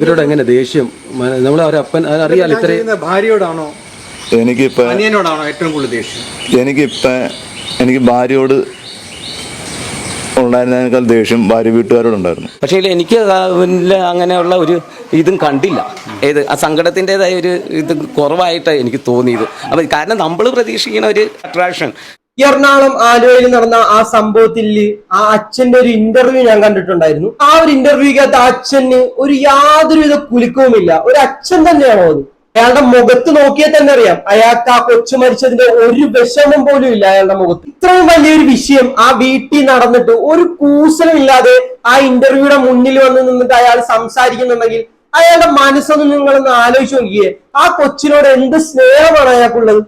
ഇവരോട് എങ്ങനെ ദേഷ്യം? നമ്മൾ അവരപ്പൻ അറിയാലോ ഇത്ര ഭാര്യയോടാണോ? അനിയനോടാണോ ഏറ്റവും കൂടുതൽ ദേഷ്യം? എനിക്കിപ്പോൾ എനിക്ക് ഭാര്യയോട് ഉണ്ടായിരുന്നതിനേക്കാൾ ദേഷ്യം ഭാര്യ വീട്ടുകാരോടുണ്ടായിരുന്നു. പക്ഷേ എനിക്ക് അങ്ങനെയുള്ള ഒരു ഇതും കണ്ടില്ല. ഏത് ആ സങ്കടത്തിന്റെതായ ഒരു ഇത് കുറവായിട്ട് എനിക്ക് തോന്നിയത്. അപ്പം കാരണം നമ്മൾ പ്രതീക്ഷിക്കുന്ന ഒരു അട്രാക്ഷൻ എറണാകുളം ആലുവയിൽ നടന്ന ആ സംഭവത്തിൽ ആ അച്ഛന്റെ ഒരു ഇന്റർവ്യൂ ഞാൻ കണ്ടിട്ടുണ്ടായിരുന്നു. ആ ഒരു ഇന്റർവ്യൂക്കകത്ത് ആ അച്ഛന് ഒരു യാതൊരുവിധ കുലുക്കവുമില്ല. ഒരു അച്ഛൻ തന്നെയാണോ അത്? അയാളുടെ മുഖത്ത് നോക്കിയാൽ തന്നെ അറിയാം. അയാൾക്ക് ആ കൊച്ചു മരിച്ചതിന്റെ ഒരു വിഷമം പോലും ഇല്ല അയാളുടെ മുഖത്ത്. ഇത്രയും വലിയൊരു വിഷയം ആ വീട്ടിൽ നടന്നിട്ട് ഒരു കൂസലും ഇല്ലാതെ ആ ഇന്റർവ്യൂയുടെ മുന്നിൽ വന്ന് നിന്നിട്ട് അയാൾ സംസാരിക്കുന്നുണ്ടെങ്കിൽ അയാളുടെ മനസ്സൊന്ന് നിങ്ങളൊന്ന് ആലോചിച്ച് നോക്കിയേ. ആ കൊച്ചിനോട് എന്ത് സ്നേഹമാണ് അയാൾക്കുള്ളത്?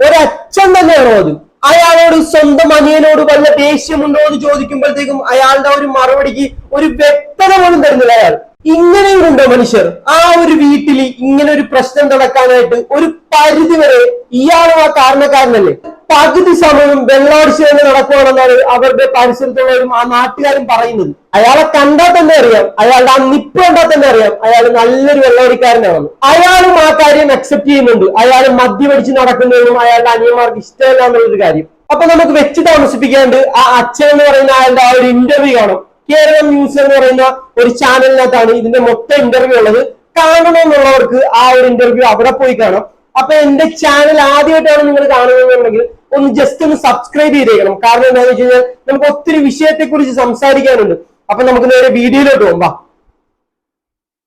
ഒരച്ഛൻ തന്നെയാണോ അത്? അയാളോട് സ്വന്തം അനിയനോട് വല്ല ദേഷ്യമുണ്ടോ എന്ന് ചോദിക്കുമ്പോഴത്തേക്കും അയാളുടെ ഒരു മറുപടിക്ക് ഒരു വ്യക്തത പോലും തരുന്നില്ല അയാൾ. ഇങ്ങനെയുണ്ടോ മനുഷ്യർ ആ ഒരു വീട്ടിൽ ഇങ്ങനെ ഒരു പ്രശ്നം നടക്കാനായിട്ട് ഒരു പരിധി വരെ ഇയാളും ആ കാരണക്കാരനല്ലേ? പകുതി സമയം വെള്ളാടിച്ച് തന്നെ നടക്കുവാണെന്നാണ് അവരുടെ പരിസരത്തുള്ളവരും ആ നാട്ടുകാരും പറയുന്നത്. അയാളെ കണ്ടാൽ തന്നെ അറിയാം. അയാളുടെ ആ നിപ്പ് കണ്ടാൽ തന്നെ അറിയാം അയാൾ നല്ലൊരു വെള്ളാടിക്കാരനാണെന്ന്. അയാളും ആ കാര്യം അക്സെപ്റ്റ് ചെയ്യുന്നുണ്ട്. അയാൾ മദ്യപടിച്ച് നടക്കുന്നതിനും അയാളുടെ അനിയന്മാർക്ക് ഇഷ്ടമല്ല എന്നുള്ളൊരു കാര്യം. അപ്പൊ നമുക്ക് വെച്ച് താമസിപ്പിക്കാണ്ട് ആ അച്ഛൻ എന്ന് പറയുന്ന അയാളുടെ ആ ഒരു ഇന്റർവ്യൂ കാണും. കേരളം ന്യൂസ് എന്ന് പറയുന്ന ഒരു ചാനലിനകത്താണ് ഇതിന്റെ മൊത്തം ഇന്റർവ്യൂ ഉള്ളത്. കാണണമെന്നുള്ളവർക്ക് ആ ഒരു ഇന്റർവ്യൂ അവിടെ പോയി കാണാം. അപ്പൊ എന്റെ ചാനൽ ആദ്യമായിട്ടാണ് നിങ്ങൾ കാണുന്നതെന്നുണ്ടെങ്കിൽ ഒന്ന് ജസ്റ്റ് ഒന്ന് സബ്സ്ക്രൈബ് ചെയ്തേക്കണം. കാരണം എന്താണെന്ന് വെച്ച് കഴിഞ്ഞാൽ നമുക്ക് ഒത്തിരി വിഷയത്തെ കുറിച്ച് സംസാരിക്കാനുണ്ട്. അപ്പൊ നമുക്ക് നേരെ വീഡിയോയിലോട്ട് പോകാം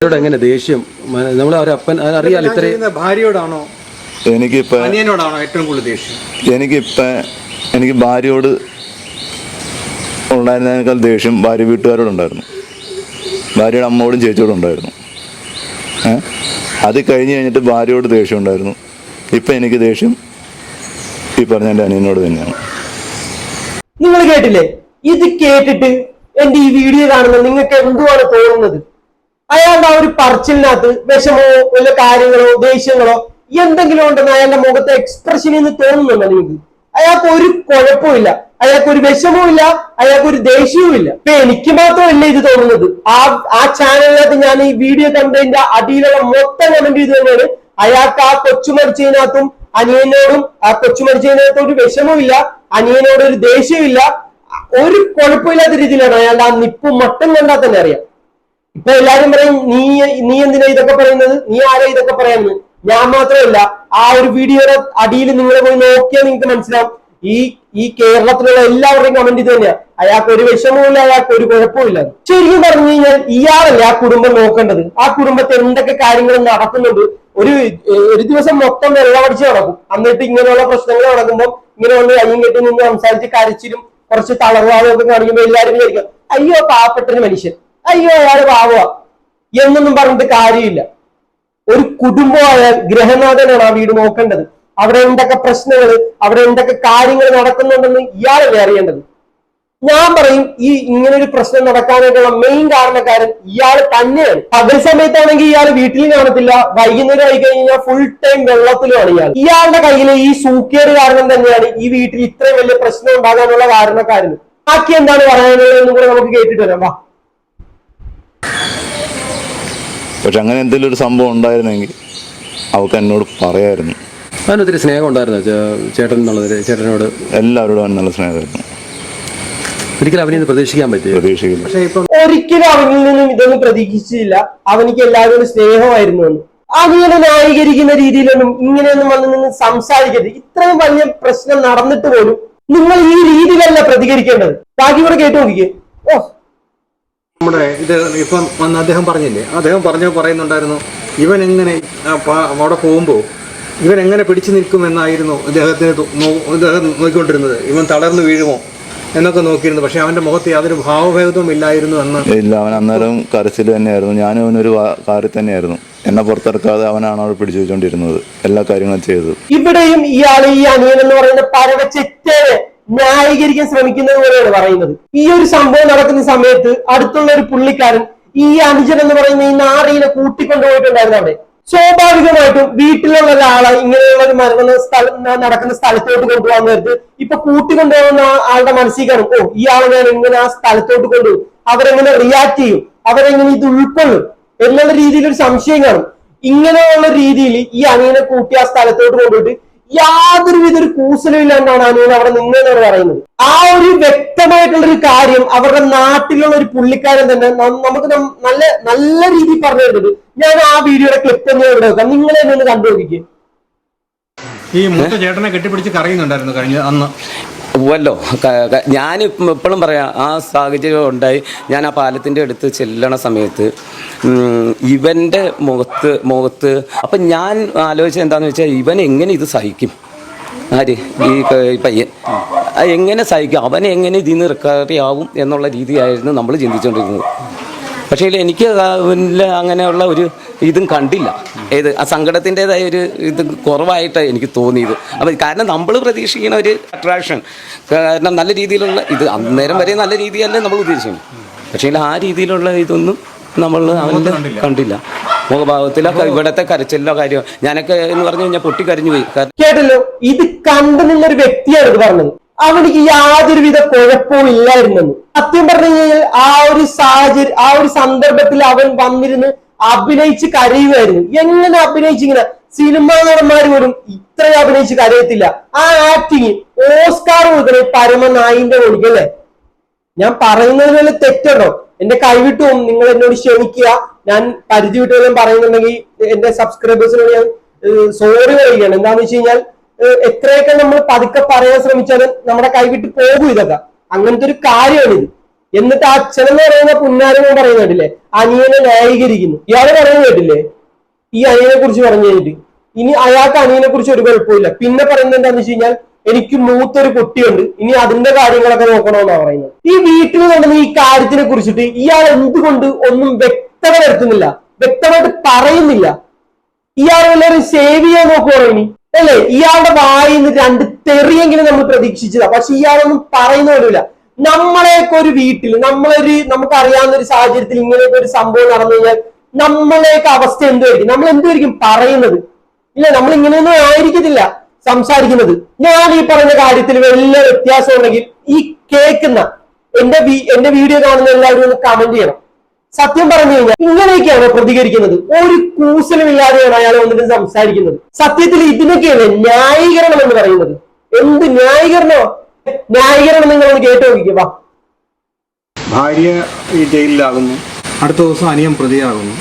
എങ്ങനെ ദേഷ്യം? നമ്മൾ അവരപ്പൻ അറിയാലോ ഇത്ര ഭാര്യയോടാണോ? എനിക്കിപ്പോ അനിയനോടാണോ ഏറ്റവും കൂടുതൽ ദേഷ്യം? എനിക്കിപ്പോൾ എനിക്ക് ഭാര്യയോട് ഉണ്ടായിരുന്നതിനേക്കാൾ ദേഷ്യം ഭാര്യ വീട്ടുകാരോടുണ്ടായിരുന്നു. ഭാര്യയുടെ അമ്മയോടും ചേച്ചിയോടും ഉണ്ടായിരുന്നു അത് കഴിഞ്ഞ് കഴിഞ്ഞിട്ട് ഭാര്യയോട് ദേഷ്യം ഉണ്ടായിരുന്നു ഇപ്പം എനിക്ക് ദേഷ്യം ഈ പറഞ്ഞ എന്റെ അനിയനോട് തന്നെയാണ്. നിങ്ങൾ കേട്ടില്ലേ? ഇത് കേട്ടിട്ട് എന്റെ ഈ വീഡിയോ കാണുന്ന നിങ്ങൾക്ക് എന്തുവാണ് തോന്നുന്നത്? അയാളുടെ ആ ഒരു പറച്ചിലിനകത്ത് വിഷമോ വല്ല കാര്യങ്ങളോ ദേഷ്യങ്ങളോ എന്തെങ്കിലും ഉണ്ടെന്ന് അയാളുടെ മുഖത്തെ എക്സ്പ്രഷനിൽ നിന്ന് തോന്നുന്നുണ്ടോ നിങ്ങൾക്ക്? അയാൾക്ക് ഒരു കുഴപ്പമില്ല അയാൾക്ക് ഒരു വിഷമവും ഇല്ല അയാൾക്ക് ഒരു ദേഷ്യവും ഇല്ല ഇപ്പൊ എനിക്ക് മാത്രമല്ല ഇത് തോന്നുന്നത്? ആ ആ ചാനലിനകത്ത് ഞാൻ ഈ വീഡിയോ കണ്ടതിന്റെ അടിയിലുള്ള മൊത്തം കമന്റ് ചെയ്ത് തന്നെയാണ്. അയാൾക്ക് ആ കൊച്ചു മരിച്ചതിനകത്തും അനിയനോടും ആ കൊച്ചു മരിച്ചതിനകത്തും ഒരു വിഷമവും ഇല്ല അനിയനോട് ഒരു ദേഷ്യവും ഇല്ല ഒരു കുഴപ്പമില്ലാത്ത രീതിയിലാണ് അയാളുടെ ആ നിപ്പും മട്ടും കണ്ടാൽ തന്നെ അറിയാം. ഇപ്പൊ എല്ലാരും പറയും നീ നീ എന്തിനാ ഇതൊക്കെ പറയുന്നത്? നീ ആരാ ഇതൊക്കെ പറയാമെന്ന് ഞാൻ മാത്രമല്ല ആ ഒരു വീഡിയോയുടെ അടിയിൽ നിങ്ങൾ പോയി നോക്കിയാൽ നിങ്ങൾക്ക് മനസ്സിലാവും. ഈ ഈ കേരളത്തിലുള്ള എല്ലാവരുടെയും കമന്റ് ഇത് തന്നെയാ. അയാൾക്ക് ഒരു വിഷമവുമില്ല അയാൾക്ക് ഒരു കുഴപ്പമില്ല ശരിക്കും പറഞ്ഞു കഴിഞ്ഞാൽ ഇയാളല്ല ആ കുടുംബം നോക്കേണ്ടത്? ആ കുടുംബത്തിൽ എന്തൊക്കെ കാര്യങ്ങൾ നടക്കുന്നുണ്ട്? ഒരു ഒരു ദിവസം മൊത്തം വെള്ളമടിച്ച് നടക്കും. എന്നിട്ട് ഇങ്ങനെയുള്ള പ്രശ്നങ്ങൾ നടക്കുമ്പോൾ ഇങ്ങനെ വന്ന് കയ്യും കെട്ടി നിന്ന് സംസാരിച്ച് കരച്ചിലും കുറച്ച് തളർവാദമൊക്കെ കാണിക്കുമ്പോൾ എല്ലാവരും വിചാരിക്കും. അയ്യോ പാവപ്പെട്ടൊരു മനുഷ്യൻ. അയ്യോ അയാൾ പാവുക എന്നൊന്നും പറഞ്ഞിട്ട് കാര്യമില്ല. ഒരു കുടുംബമായ ഗ്രഹനാഥനാണ് ആ വീട് നോക്കേണ്ടത്. അവിടെ എന്തൊക്കെ പ്രശ്നങ്ങൾ അവിടെ എന്തൊക്കെ കാര്യങ്ങൾ നടക്കുന്നുണ്ടെന്ന് ഇയാളല്ലേ അറിയേണ്ടത് ഞാൻ പറയും ഈ ഇങ്ങനെ ഒരു പ്രശ്നം നടക്കാനായിട്ടുള്ള മെയിൻ കാരണക്കാരൻ ഇയാൾ തന്നെയാണ്. പകൽ സമയത്താണെങ്കിൽ ഇയാൾ വീട്ടിൽ കാണത്തില്ല. വൈകുന്നേരം ആയി കഴിഞ്ഞാൽ ഫുൾ ടൈം വെള്ളത്തിലുമാണ് ഇയാൾ. ഇയാളുടെ കയ്യിലെ ഈ സൂക്കേട് കാരണം തന്നെയാണ് ഈ വീട്ടിൽ ഇത്രയും വലിയ പ്രശ്നം ഉണ്ടാകാനുള്ള കാരണക്കാരൻ. ബാക്കി എന്താണ് പറയാനുള്ളത് എന്ന് കൂടെ നമുക്ക് കേട്ടിട്ട് വരാം. വാ. പക്ഷെ അങ്ങനെ എന്തെങ്കിലും ഒരു സംഭവം ഉണ്ടായിരുന്നെങ്കിൽ അവൾക്ക് എന്നോട് പറയായിരുന്നു. അവനൊത്തിരി സ്നേഹം ഉണ്ടായിരുന്നു? ചേട്ടൻ എന്നുള്ളത് ചേട്ടനോട്? എല്ലാവരോടും നല്ല സ്നേഹമായിരുന്നു. ഒരിക്കലും അവനെ പ്രതീക്ഷിക്കാൻ പറ്റിയ? പ്രതീക്ഷിക്കില്ല. പക്ഷെ ഇപ്പം ഒരിക്കലും അവനിൽ നിന്നും ഇതൊന്നും പ്രതീക്ഷിച്ചില്ല. അവനിക്ക് എല്ലാവരോടും സ്നേഹമായിരുന്നു എന്ന്. അങ്ങനെ ന്യായീകരിക്കുന്ന രീതിയിലൊന്നും ഇങ്ങനെയൊന്നും വന്ന് നിന്ന് സംസാരിക്കരുത്. ഇത്രയും വലിയ പ്രശ്നം നടന്നിട്ട് പോലും നിങ്ങൾ ഈ രീതിയിലല്ല പ്രതികരിക്കേണ്ടത്. ബാക്കി കൂടെ കേട്ടു നോക്കിക്കേ. ഓ. നമ്മുടെ ഇത് ഇപ്പം വന്ന് അദ്ദേഹം പറഞ്ഞില്ലേ? അദ്ദേഹം പറഞ്ഞു പറയുന്നുണ്ടായിരുന്നു ഇവൻ എങ്ങനെ അവിടെ പോകുമ്പോൾ ഇവൻ എങ്ങനെ പിടിച്ചു നിൽക്കുമെന്നായിരുന്നു ഇദ്ദേഹത്തിന് ഇദ്ദേഹം നോക്കിക്കൊണ്ടിരുന്നത്. ഇവൻ തളർന്നു വീഴുമോ എന്നൊക്കെ നോക്കിയിരുന്നു. പക്ഷെ അവന്റെ മുഖത്ത് യാതൊരു ഭാവഭേദവും ഇല്ലായിരുന്നു എന്ന് ഇല്ല അവൻ അന്നേരം കരച്ചിൽ തന്നെയായിരുന്നു. ഞാനും അവനൊരു കാര്യം കാറിൽ തന്നെയായിരുന്നു. എന്നെ പുറത്തിറക്കാതെ അവനാണ് അവിടെ പിടിച്ചു വെച്ചോണ്ടിരുന്നത്. എല്ലാ കാര്യങ്ങളും ചെയ്തത്. ഇവിടെയും ഇയാൾ ഈ അനിയൻ എന്ന് പറയുന്ന പരവച്ചെറ്റേനെ ന്യായീകരിക്കാൻ ശ്രമിക്കുന്നത് പോലെയാണ് പറയുന്നത്. ഈ ഒരു സംഭവം നടക്കുന്ന സമയത്ത് അടുത്തുള്ള ഒരു പുള്ളിക്കാരൻ ഈ അനുജൻ എന്ന് പറയുന്ന ഈ നാറിനെ കൂട്ടിക്കൊണ്ടുപോയിട്ടുണ്ടായിരുന്നു അവിടെ. സ്വാഭാവികമായിട്ടും വീട്ടിലുള്ള ഒരാളെ ഇങ്ങനെയുള്ള ഒരു മരണ സ്ഥലം നടക്കുന്ന സ്ഥലത്തോട്ട് കൊണ്ടുപോകാൻ നേരത്ത് ഇപ്പൊ കൂട്ടിക്കൊണ്ടുപോകുന്ന ആളുടെ മനസ്സിൽ ഓ ഈ ആളെ ഞാൻ എങ്ങനെ ആ സ്ഥലത്തോട്ട് കൊണ്ടുപോകും അവരെങ്ങനെ റിയാക്ട് ചെയ്യും അവരെങ്ങനെ ഇത് ഉൾക്കൊള്ളും എന്നുള്ള രീതിയിൽ ഒരു സംശയം കാണും. ഇങ്ങനെയുള്ള രീതിയിൽ ഈ അനിയനെ കൂട്ടി ആ സ്ഥലത്തോട്ട് കൊണ്ടുപോയിട്ട് യാതൊരു വിധ ഒരു കൂസലും ഇല്ലാണ്ടാണ് അനിയൻ അവിടെ നിന്നതെന്നാണ് പറയുന്നത്. ആ ഒരു വ്യക്തമായിട്ടുള്ള ഒരു കാര്യം അവരുടെ നാട്ടിലുള്ള ഒരു പുള്ളിക്കാരൻ തന്നെ നമുക്ക് നല്ല നല്ല രീതിയിൽ പറഞ്ഞു തരുന്നത് ഞാൻ ആ വീഡിയോയുടെ ക്ലിപ്പ് തന്നെ ഇവിടെ വെക്കാം. നിങ്ങളെ ഒന്ന് കണ്ടു ഈ മൂത്ത ചേട്ടനെ കെട്ടിപ്പിടിച്ച് കരയുന്നുണ്ടായിരുന്നു കഴിഞ്ഞ അന്ന്. വല്ലോ ഞാൻ ഇപ്പോഴും പറയാം ആ സാഹചര്യം ഉണ്ടായി. ഞാൻ ആ പാലത്തിന്റെ അടുത്ത് ചെല്ലണ സമയത്ത് ഇവന്റെ മുഖത്ത് മുഖത്ത് അപ്പം ഞാൻ ആലോചിച്ച എന്താണെന്ന് വെച്ചാൽ ഇവൻ എങ്ങനെ ഇത് സഹിക്കും? ആര്? ഈ പയ്യൻ. എങ്ങനെ സഹിക്കും? അവൻ എങ്ങനെ ഇതിൽ നിന്ന് റിക്കവറി ആവും എന്നുള്ള രീതിയായിരുന്നു നമ്മൾ ചിന്തിച്ചുകൊണ്ടിരുന്നത് പക്ഷേ എനിക്ക് അങ്ങനെയുള്ള ഒരു ഇതും കണ്ടില്ല. ഏത് ആ സങ്കടത്തിന്റെതായ ഒരു ഇത് കുറവായിട്ട് എനിക്ക് തോന്നിയത്. അപ്പം കാരണം നമ്മൾ പ്രതീക്ഷിക്കുന്ന ഒരു അട്രാക്ഷൻ കാരണം നല്ല രീതിയിലുള്ള ഇത് അന്നേരം വരെ നല്ല രീതിയല്ലേ നമ്മൾ ഉദ്ദേശിക്കുന്നത് പക്ഷേ ആ രീതിയിലുള്ള ഇതൊന്നും നമ്മൾ അവന്റെ കണ്ടില്ല. മുഖഭാവത്തിലൊക്കെ ഇവിടത്തെ കരച്ചിലോ കാര്യം ഞാനൊക്കെ എന്ന് പറഞ്ഞു കഴിഞ്ഞാൽ പൊട്ടിക്കരഞ്ഞു പോയി. കേട്ടല്ലോ ഇത് കണ്ടു നിന്നൊരു വ്യക്തിയാണ് ഇത് പറഞ്ഞത്. അവനിക്ക് യാതൊരുവിധ കുഴപ്പവും ഇല്ലായിരുന്നെന്ന് സത്യം പറഞ്ഞു കഴിഞ്ഞാൽ ആ ഒരു സാഹചര്യം ആ ഒരു സന്ദർഭത്തിൽ അവൻ വന്നിരുന്ന് അഭിനയിച്ച് കരയുമായിരുന്നു എങ്ങനെ അഭിനയിച്ചിങ്ങനെ സിനിമാ നടന്മാർ പോലും ഇത്രയും അഭിനയിച്ച് കരയത്തില്ല. ആ ആക്ടിങ് ഓസ്കാർ കൊടുക്കണ പരമനായിന്റെ കൊടുക്കല്ലേ ഞാൻ പറയുന്നത് പോലെ തെറ്റുണ്ടോ? എന്റെ കൈവിട്ടും. നിങ്ങൾ എന്നോട് ക്ഷമിക്കുക. ഞാൻ പരിധി വിട്ടുകളും പറയുന്നുണ്ടെങ്കിൽ എന്റെ സബ്സ്ക്രൈബേഴ്സിനോട് ഞാൻ സോറി പറയുകയാണ്. എന്താണെന്ന് വെച്ച് കഴിഞ്ഞാൽ എത്രയൊക്കെ നമ്മൾ പതുക്കെ പറയാൻ ശ്രമിച്ചാലും നമ്മുടെ കൈവിട്ട് പോകും ഇതൊക്കെ. അങ്ങനത്തെ ഒരു കാര്യമാണിത്. എന്നിട്ട് അച്ഛൻ എന്ന് പറയുന്ന പുന്നാരമോ പറയുന്ന കേട്ടില്ലേ? അനിയനെ ന്യായീകരിക്കുന്നു. ഇയാളെ പറയുന്നത് കേട്ടില്ലേ? ഈ അനിയനെ കുറിച്ച് പറഞ്ഞു കഴിഞ്ഞിട്ട്. ഇനി അയാൾക്ക് അനിയനെ കുറിച്ച് ഒരു കുഴപ്പമില്ല പിന്നെ പറയുന്നത് എന്താണെന്ന് വെച്ച് കഴിഞ്ഞാൽ എനിക്ക് മൂത്തൊരു കുട്ടിയുണ്ട്. ഇനി അതിന്റെ കാര്യങ്ങളൊക്കെ നോക്കണമെന്നാണ് പറയുന്നത്. ഈ വീട്ടിൽ നടന്ന ഈ കാര്യത്തിനെ കുറിച്ചിട്ട് ഇയാൾ എന്തുകൊണ്ട് ഒന്നും വ്യക്തത വരുത്തുന്നില്ല? വ്യക്തമായിട്ട് പറയുന്നില്ല. ഇയാൾ എല്ലാവരും സേവ് ചെയ്യാൻ നോക്കുവാണോ ഇനി? അല്ലേ? ഇയാളുടെ വായിൽ നിന്ന് രണ്ട് തെറിയെങ്കിലും നമ്മൾ പ്രതീക്ഷിച്ചതാ. പക്ഷെ ഇയാളൊന്നും പറയുന്ന പോലുമില്ല. നമ്മളെയൊക്കെ ഒരു വീട്ടിൽ നമ്മളൊരു നമുക്ക് അറിയാവുന്ന ഒരു സാഹചര്യത്തിൽ ഇങ്ങനെയൊക്കെ ഒരു സംഭവം നടന്നു കഴിഞ്ഞാൽ നമ്മളെയൊക്കെ അവസ്ഥ എന്തുമായിരിക്കും നമ്മൾ എന്തുമായിരിക്കും പറയുന്നത്? ഇല്ല നമ്മൾ ഇങ്ങനെയൊന്നും ആയിരിക്കത്തില്ല സംസാരിക്കുന്നത്. ഞാൻ ഈ പറഞ്ഞ കാര്യത്തിൽ വലിയ വ്യത്യാസം ഉണ്ടെങ്കിൽ ഈ കേൾക്കുന്ന എന്റെ എന്റെ വീഡിയോ കാണുന്ന എല്ലാവരും ഒന്ന് കമന്റ് ചെയ്യണം. സത്യം പറഞ്ഞു കഴിഞ്ഞാൽ ഇങ്ങനെയൊക്കെയാണ് പ്രതികരിക്കുന്നത്. ഒരു കൂസലും ഇല്ലാതെയാണ് അയാൾ വന്നിട്ട് സംസാരിക്കുന്നത്. സത്യത്തിൽ ഇതിനൊക്കെയാണ് ന്യായീകരണം എന്ന് പറയുന്നത്. എന്ത് ന്യായീകരണോ? ന്യായീകരണം നിങ്ങൾ ഒന്ന് കേട്ടു നോക്കിക്കുക വാ. ഭാര്യ ഈ ജയിലിലാകുന്നു. അടുത്ത ദിവസം അനിയം പ്രതിയാകുന്നു.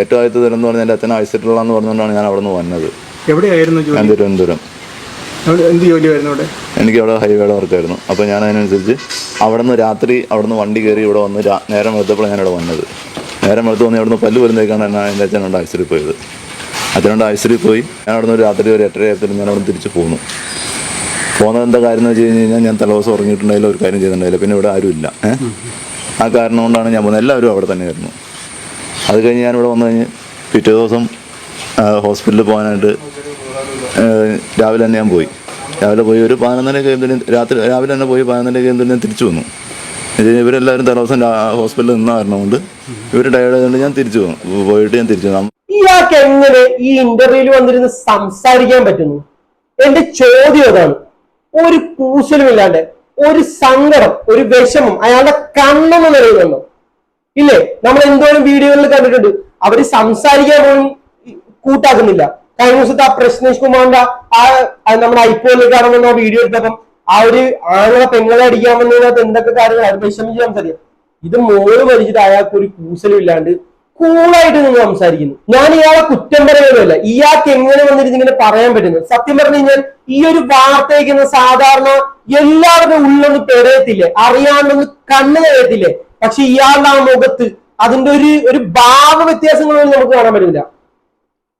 ഏറ്റവും ആദ്യത്തെ ദുരം എന്ന് പറഞ്ഞാൽ എന്റെ അച്ഛൻ അയച്ചിട്ടുള്ളതെന്ന് പറഞ്ഞുകൊണ്ടാണ് ഞാൻ അവിടെ നിന്ന് വന്നത്. എവിടെയായിരുന്നു തിരുവനന്തപുരം. എന്ത് ജോലിയായിരുന്നു അവിടെ? എനിക്ക് അവിടെ ഹൈവേയുടെ വർക്കായിരുന്നു അപ്പോൾ ഞാൻ അതിനനുസരിച്ച് അവിടെ നിന്ന് രാത്രി അവിടെ നിന്ന് വണ്ടി കയറി ഇവിടെ വന്ന് നേരം വെളുത്തപ്പോൾ ഇവിടെ വന്നത്. നേരം വെളുത്ത് വന്ന് അവിടെ നിന്ന് പല്ല് വരുന്നേക്കാണ് ഞാൻ എന്റെ അച്ഛനോട് ആശുപത്രിയിൽ പോയത്. അച്ഛനോട് ആശുപത്രിയിൽ പോയി. ഞാൻ അവിടെ നിന്ന് രാത്രി ഒരു എട്ടര ആയപ്പോഴും ഞാൻ അവിടെ തിരിച്ചു പോന്നു. പോകുന്നത് എന്താ കാര്യം എന്ന് വെച്ച് കഴിഞ്ഞ് കഴിഞ്ഞാൽ ഞാൻ തലേദിവസം ഉറങ്ങിയിട്ടുണ്ടായില്ല ഒരു കാര്യം ചെയ്തിട്ടുണ്ടായില്ല. പിന്നെ ഇവിടെ ആരുമില്ല ആ കാരണം കൊണ്ടാണ് ഞാൻ പോകുന്നത്. എല്ലാവരും അവിടെ തന്നെയായിരുന്നു. അത് കഴിഞ്ഞ് ഞാനിവിടെ വന്നു കഴിഞ്ഞ് പിറ്റേ ദിവസം ഹോസ്പിറ്റലിൽ പോകാനായിട്ട് രാവിലെ തന്നെ ഞാൻ പോയി. രാവിലെ പോയി ഒരു പതിനൊന്നര കേന്ദ്രം രാത്രി രാവിലെ തന്നെ പോയി പതിനൊന്നര കേന്ദ്രം ഞാൻ തിരിച്ചു വന്നു. ഇവരെല്ലാവരും തലേദിവസം ഹോസ്പിറ്റലിൽ നിന്ന കാരണം കൊണ്ട് ഇവർ ടയർഡ് ആയതുകൊണ്ട് ഞാൻ തിരിച്ചു വന്നു. പോയിട്ട് ഞാൻ തിരിച്ചു വന്നു. ഇയാൾക്ക് എങ്ങനെ ഈ ഇന്റർവ്യൂവിൽ വന്നിരുന്ന് സംസാരിക്കാൻ പറ്റുന്നു? എന്റെ ചോദ്യം അതാണ്. ഒരു കൂശലും ഇല്ലാണ്ട് ഒരു സങ്കടം ഒരു വിഷമം അയാളുടെ കണ്ണെന്ന് നിറയുന്നുണ്ടോ? ഇല്ലേ? നമ്മൾ എന്തോരം വീഡിയോകളിൽ കണ്ടിട്ടുണ്ട്. അവർ സംസാരിക്കാൻ പോലും കൂട്ടാക്കുന്നില്ല. കഴിഞ്ഞ ദിവസത്തെ ആ പ്രശ്നേഷ് കുമാറിന്റെ ആ നമ്മുടെ ഐപോയിലേക്ക് ഇറങ്ങുന്ന ആ വീഡിയോ എടുത്തപ്പം ആ ഒരു ആണുങ്ങളെ പെങ്ങളെ അടിക്കാൻ വന്നതിനകത്ത് എന്തൊക്കെ കാര്യങ്ങൾ അത് വിഷമിച്ച് സംസാരിക്കാം. ഇത് മോൾ മരിച്ചിട്ട് അയാൾക്ക് ഒരു കൂസലും ഇല്ലാണ്ട് കൂളായിട്ട് നിങ്ങൾ സംസാരിക്കുന്നു. ഞാൻ ഇയാളെ കുറ്റം പറയുകയല്ല ഇയാൾക്ക് എങ്ങനെ വന്നിരുന്ന് ഇങ്ങനെ പറയാൻ പറ്റുന്നു സത്യം പറഞ്ഞു കഴിഞ്ഞാൽ ഈ ഒരു വാർത്തയ്ക്കുന്ന സാധാരണ എല്ലാവരുടെ ഉള്ളൊന്ന് പെരയത്തില്ലേ? അറിയാണ്ടൊന്ന് കണ്ണു കഴിയത്തില്ലേ പക്ഷെ ഇയാളുടെ ആ മുഖത്ത് അതിന്റെ ഒരു ഒരു ഭാവ വ്യത്യാസങ്ങളൊന്നും നമുക്ക് കാണാൻ പറ്റില്ല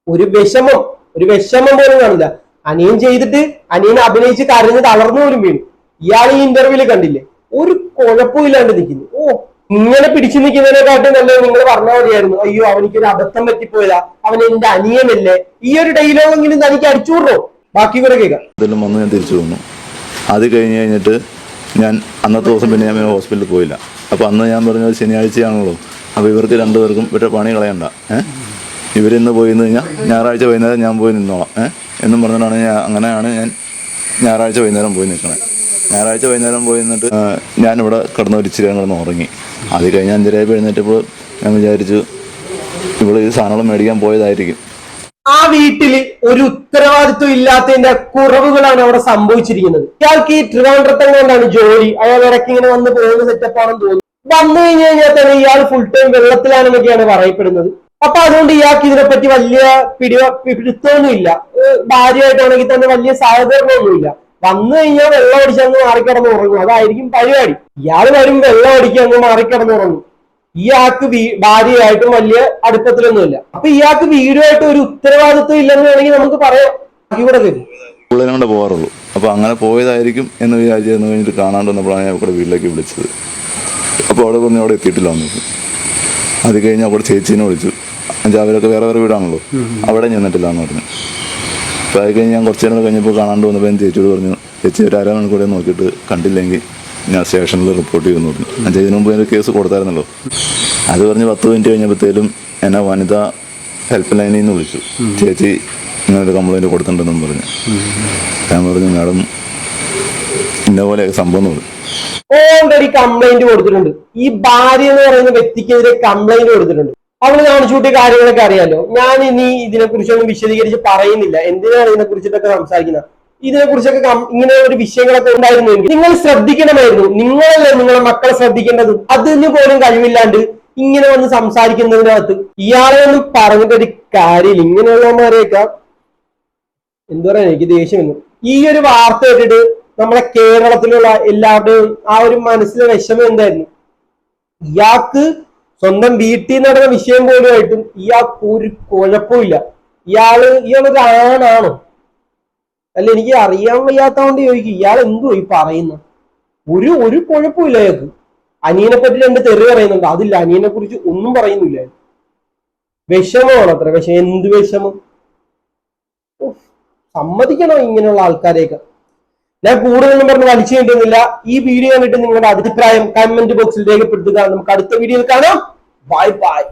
ഒരു വിഷമം ഒരു വിഷമം പോലും കാണില്ല അനിയൻ ചെയ്തിട്ട് അനിയൻ അഭിനയിച്ച് കരഞ്ഞ് തളർന്നു പോലും വീണു. ഇയാൾ ഈ ഇന്റർവ്യൂൽ കണ്ടില്ലേ? ഒരു കുഴപ്പമില്ലാണ്ട് നിൽക്കുന്നു ഓ ഇങ്ങനെ പിടിച്ചു നിൽക്കുന്നതിനെക്കാട്ടും നല്ലത് നിങ്ങൾ പറഞ്ഞ മതിയായിരുന്നു. അയ്യോ അവനിക്ക് ഒരു അബദ്ധം പറ്റിപ്പോയതാ. അവൻ എന്റെ അനിയനല്ലേ. ഈ ഒരു ഡയലോഗെങ്കിലും തനിക്ക് അടിച്ചുവിടോ ബാക്കി കൂടെ കേൾക്കാം. വന്ന് ഞാൻ തിരിച്ചു വന്നു. അത് കഴിഞ്ഞ് കഴിഞ്ഞിട്ട് ഞാൻ അന്നത്തെ ദിവസം പിന്നെ ഞാൻ ഹോസ്പിറ്റലിൽ പോയില്ല. അപ്പോൾ അന്ന് ഞാൻ പറഞ്ഞത് ശനിയാഴ്ചയാണല്ലോ. അപ്പോൾ ഇവർക്ക് രണ്ടുപേർക്കും ഇവരുടെ പണി കളയണ്ട. ഏഹ് ഇവരിന്ന് പോയി കഴിഞ്ഞാൽ ഞായറാഴ്ച വൈകുന്നേരം ഞാൻ പോയി നിന്നോളാം. ഏ? എന്നും പറഞ്ഞിട്ടാണ് ഞാൻ അങ്ങനെയാണ് ഞാൻ ഞായറാഴ്ച വൈകുന്നേരം പോയി നിൽക്കണത് ഞായറാഴ്ച വൈകുന്നേരം പോയി നിന്നിട്ട് ഞാനിവിടെ കിടന്ന് ഒരു ഇച്ചിരി കിടന്ന് ഉറങ്ങി. അത് കഴിഞ്ഞ് അഞ്ചരയായപ്പോൾ എഴുന്നേറ്റപ്പോൾ ഞാൻ വിചാരിച്ചു ഇവിടെ ഈ സാധനങ്ങൾ മേടിക്കാൻ പോയതായിരിക്കും. ആ വീട്ടിൽ ഒരു ഉത്തരവാദിത്വം ഇല്ലാത്തതിന്റെ കുറവുകളാണ് അവിടെ സംഭവിച്ചിരിക്കുന്നത്. ഇയാൾക്ക് ഈ ട്രിവാൻഡ്രത്തെങ്ങാണ്ടാണ് ജോലി? അയാൾ ഇടയ്ക്ക് ഇങ്ങനെ വന്ന് പോകുന്ന സെറ്റപ്പാണെന്ന് തോന്നുന്നു. വന്നു കഴിഞ്ഞു കഴിഞ്ഞാൽ തന്നെ ഇയാൾ ഫുൾ ടൈം വെള്ളത്തിലാണെന്നൊക്കെയാണ് പറയപ്പെടുന്നത്. അപ്പൊ അതുകൊണ്ട് ഇയാൾക്ക് ഇതിനെപ്പറ്റി വലിയ പിടി പിടുത്തമൊന്നുമില്ല. ഏഹ് ഭാര്യയായിട്ടാണെങ്കിൽ തന്നെ വലിയ സഹകരണമൊന്നുമില്ല വന്നു കഴിഞ്ഞാൽ വെള്ളം അടിച്ചങ്ങ് മാറിക്കിടന്ന് ഉറങ്ങും. അതായിരിക്കും പരിപാടി. ഇയാൾ വരും വെള്ളം അടിക്കുക അങ്ങ് മാറിക്കിടന്ന് ഉറങ്ങും. ഇയാൾക്ക് ഭാര്യയായിട്ടും വലിയ അടുപ്പത്തിലൊന്നുമില്ല. അപ്പൊ ഇയാൾക്ക് വീടുമായിട്ട് ഒരു ഉത്തരവാദിത്വം ഇല്ലെന്ന് വേണമെങ്കിൽ നമുക്ക് പറയാം. ഇവിടെ വരും പോകാറുള്ളൂ. അപ്പോൾ അങ്ങനെ പോയതായിരിക്കും എന്ന് വിചാരിച്ചു എന്ന് കഴിഞ്ഞിട്ട് കാണാണ്ട് വന്നപ്പോഴാണ് ഞാൻ വീട്ടിലേക്ക് വിളിച്ചത്. അപ്പോൾ അവിടെ പറഞ്ഞു അവിടെ എത്തിയിട്ടില്ല അത് കഴിഞ്ഞ് അവിടെ ചേച്ചീനെ വിളിച്ചു. അവരൊക്കെ വേറെ വേറെ വീടാണല്ലോ. അവിടെ ചെന്നിട്ടില്ല എന്ന് പറഞ്ഞു. അപ്പോൾ അത് കഴിഞ്ഞ് ഞാൻ കുറച്ച് നേരം കഴിഞ്ഞപ്പോൾ കാണാണ്ട് വന്നപ്പോൾ ചേച്ചിയോട് പറഞ്ഞു ചേച്ചി ഒരു അരമണിക്കൂടെ നോക്കിയിട്ട് കണ്ടില്ലെങ്കിൽ ഞാൻ സ്റ്റേഷനിൽ റിപ്പോർട്ട് ചെയ്യുമെന്ന് പറഞ്ഞു. അഞ്ച് ഇതിനു മുമ്പ് ഒരു കേസ് കൊടുത്തായിരുന്നല്ലോ. അത് പറഞ്ഞ് പത്ത് മിനിറ്റ് കഴിഞ്ഞപ്പോഴത്തേലും എന്നെ വനിതാ ഹെൽപ്പ് ലൈനിൽ നിന്ന് വിളിച്ചു. ചേച്ചി ഇങ്ങനൊരു കംപ്ലൈന്റ് കൊടുത്തിട്ടുണ്ടെന്നും പറഞ്ഞു. ഞാൻ പറഞ്ഞു മാഡം ഇന്ന പോലെ സംഭവം പറഞ്ഞു. ഓൾറെഡി കംപ്ലൈന്റ് കൊടുത്തിട്ടുണ്ട്. ഈ ഭാര്യ എന്ന് പറയുന്ന വ്യക്തിക്കെതിരെ കംപ്ലൈന്റ് കൊടുത്തിട്ടുണ്ട്. അവൾ കാണിച്ചു കൂട്ടിയ കാര്യങ്ങളൊക്കെ അറിയാലോ. ഞാൻ ഇനി ഇതിനെ കുറിച്ചൊന്നും വിശദീകരിച്ച് പറയുന്നില്ല. എന്തിനാണ് ഇതിനെ കുറിച്ചിട്ടൊക്കെ സംസാരിക്കുന്നത്? ഇതിനെ കുറിച്ചൊക്കെ ഇങ്ങനെ ഒരു വിഷയങ്ങളൊക്കെ ഉണ്ടായിരുന്നെങ്കിൽ നിങ്ങൾ ശ്രദ്ധിക്കണമായിരുന്നു. നിങ്ങളല്ലേ നിങ്ങളെ മക്കളെ ശ്രദ്ധിക്കേണ്ടത്. അതിന് പോലും കഴിവില്ലാണ്ട് ഇങ്ങനെ വന്ന് സംസാരിക്കുന്നതിനകത്ത് ഇയാളെ ഒന്ന് പറഞ്ഞിട്ട് ഒരു കാര്യമില്ല. ഇങ്ങനെയുള്ളവന്മാരെയൊക്കെ എന്താ പറയാ എനിക്ക് ദേഷ്യം വന്നു. ഈ ഒരു വാർത്ത കേട്ടിട്ട് നമ്മളെ കേരളത്തിലുള്ള എല്ലാവരുടെയും ആ ഒരു മനസ്സിലെ വിഷമം എന്തായിരുന്നു? ഇയാൾക്ക് സ്വന്തം വീട്ടിൽ നടന്ന വിഷയം പോലുമായിട്ടും ഇയാൾക്ക് ഒരു കുഴപ്പമില്ല. ഇയാൾ ഇയാളൊരു ആണാണോ. അല്ല എനിക്ക് അറിയാൻ വയ്യാത്തോണ്ട് ചോദിക്കും ഇയാൾ എന്തോ ഈ പറയുന്നു? ഒരു ഒരു കുഴപ്പമില്ല അയാൾക്ക് അനിയനെ പറ്റി രണ്ട് തെറി പറയുന്നുണ്ട്. അതില്ല അനിയനെ കുറിച്ച് ഒന്നും പറയുന്നില്ല വിഷമമാണ് അത്ര. വിഷമം എന്ത് വിഷമം? സമ്മതിക്കണോ ഇങ്ങനെയുള്ള ആൾക്കാരെയൊക്കെ. ഞാൻ കൂടുതലൊന്നും പറഞ്ഞ് വലിച്ചു കിട്ടുന്നില്ല ഈ വീഡിയോ കണ്ടിട്ട് നിങ്ങളുടെ അഭിപ്രായം കമന്റ് ബോക്സിൽ രേഖപ്പെടുത്തുക. നമുക്ക് അടുത്ത വീഡിയോയിൽ കാണാം. Bye bye.